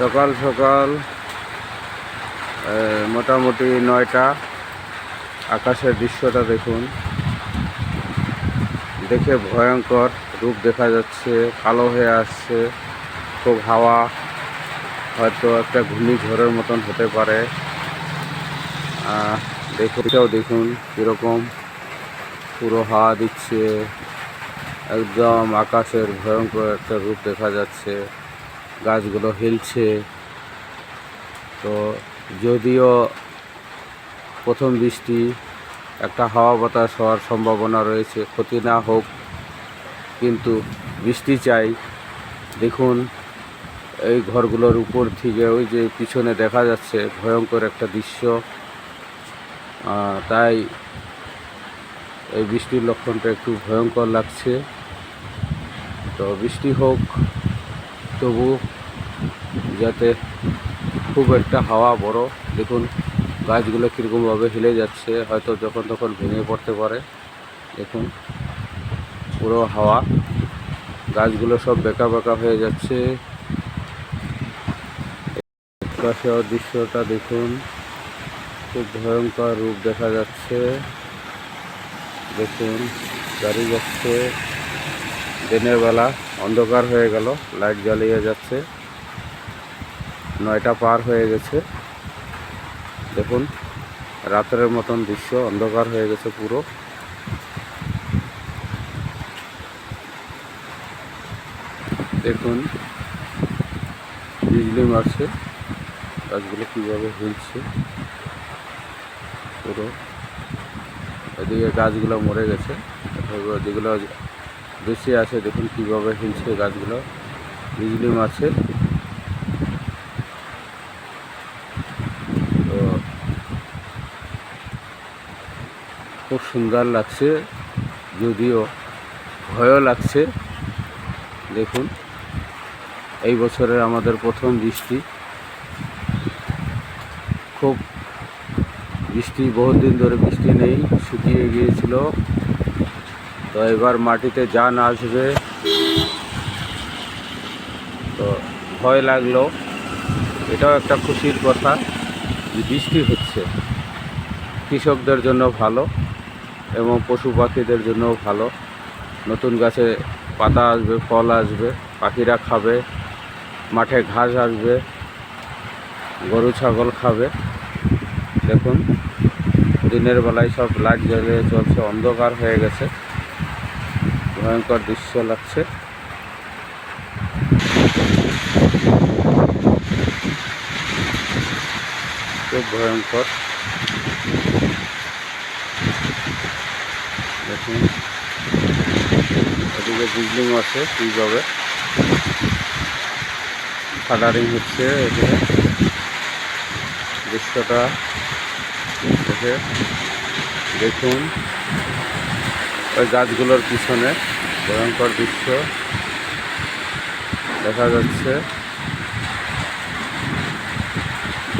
সকাল সকাল মোটামুটি নয়টা। আকাশের দৃশ্যটা দেখুন। দেখে ভয়ঙ্কর রূপ দেখা যাচ্ছে, কালো হয়ে আসছে, খুব হাওয়া। হয়তো একটা ঘূর্ণিঝড়ের মতন হতে পারে। এটাও দেখুন কীরকম পুরো হাওয়া দিচ্ছে। একদম আকাশের ভয়ঙ্কর একটা রূপ দেখা যাচ্ছে। গাছগুলো হিলছে। তো যদিও প্রথম বৃষ্টি, একটা হাওয়া বাতাস হওয়ার সম্ভাবনা রয়েছে, ক্ষতি না হোক, কিন্তু বৃষ্টি চাই। দেখুন, এই ঘরগুলোর উপর থেকে ওই যে পিছনে দেখা যাচ্ছে, ভয়ঙ্কর একটা দৃশ্য। তাই এই বৃষ্টির লক্ষণটা একটু ভয়ঙ্কর লাগছে। তো বৃষ্টি হোক তবু যাতে খুব একটা হাওয়া বড়। দেখুন, গাছগুলো কীরকমভাবে হিলে যাচ্ছে, হয়তো যখন তখন ভেঙে পড়তে পারে। দেখুন, পুরো হাওয়া। গাছগুলো সব বেঁকা বেঁকা হয়ে যাচ্ছে। দৃশ্যটা দেখুন, খুব ভয়ঙ্কর রূপ দেখা যাচ্ছে। দেখুন, গাড়ি যাচ্ছে। দিনের বেলা অন্ধকার হয়ে গেল, লাইট জ্বালিয়ে যাচ্ছে। নয়টা পার হয়ে গেছে। দেখুন রাতের মতন দৃশ্য, অন্ধকার হয়ে গেছে পুরো। দেখুন, বিজলি মারছে। গাছগুলো কীভাবে হিলছে। পুরো। এদিকে গাছগুলো মরে গেছে। যেগুলো বেশি আছে, দেখুন কীভাবে হিলছে গাছগুলো। বিজলি মারছে তো খুব সুন্দর লাগছে, যদিও ভয়ও লাগছে। দেখুন, এই বছরের আমাদের প্রথম বৃষ্টি। খুব বৃষ্টি, বহুদিন ধরে বৃষ্টি নেই, শুকিয়ে গিয়েছিল। তো এবার মাটিতে জান আসবে। তো ভয় লাগল। এটাও একটা খুশির কথা যে বৃষ্টি হচ্ছে। কৃষকদের জন্য ভালো এবং পশু পাখিদের জন্যও ভালো। নতুন গাছে পাতা আসবে, ফল আসবে, পাখিরা খাবে, মাঠে ঘাস আসবে, গরু, ছাগল খাবে। দেখুন, দিনের বেলায় সব লাইট জ্বালিয়ে চলছে, অন্ধকার হয়ে গেছে। ভয়ঙ্কর দৃশ্য লাগছে। খুব ভয়ঙ্কর। দেখুন, এদিকে বিল্ডিং আছে কীভাবে কালারিং হচ্ছে এখানে দৃশ্যটা দেখে দেখুন। ওই গাছগুলোর পিছনে ভয়ঙ্কর দৃশ্য দেখা যাচ্ছে।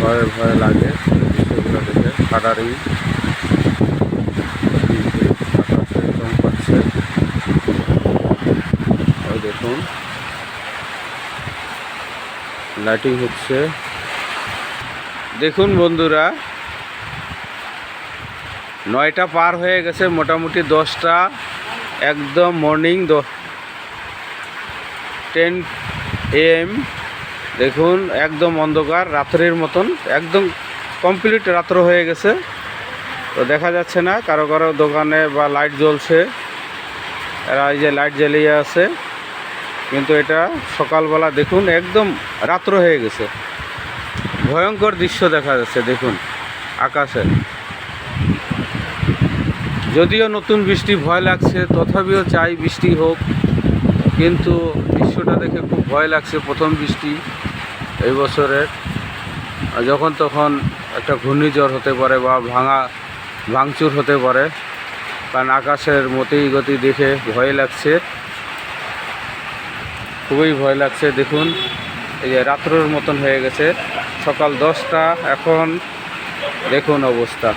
ভয়ে ভয়ে লাগে দৃশ্যগুলো দেখে। ওই দেখুন। লাইটিং হচ্ছে। দেখুন বন্ধুরা নয়টা পার হয়ে গেছে, মোটামুটি দশটা। একদম মর্নিং টেন এম দেখুন, একদম অন্ধকার, রাত্রের মতন। একদম কমপ্লিট রাত্র হয়ে গেছে। তো দেখা যাচ্ছে না, কারও কারও দোকানে বা লাইট জ্বলছে। এরা এই যে লাইট জ্বালিয়ে আছে। কিন্তু এটা সকালবেলা দেখুন, একদম রাত্র হয়ে গেছে। ভয়ঙ্কর দৃশ্য দেখা যাচ্ছে, দেখুন, আকাশে। যদিও নতুন বৃষ্টি ভয় লাগছে, তথাপিও চাই বৃষ্টি হোক, কিন্তু দৃশ্যটা দেখে খুব ভয় লাগছে প্রথম বৃষ্টি এই বছরের। যখন তখন একটা ঘূর্ণিঝড় হতে পারে বা ভাঙা, ভাঙচুর হতে পারে, কারণ আকাশের মতেই গতি দেখে ভয় লাগছে। খুবই ভয় লাগছে, দেখুন, এই যে রাত্রের মতন হয়ে গেছে। সকাল দশটা, এখন দেখুন অবস্থা।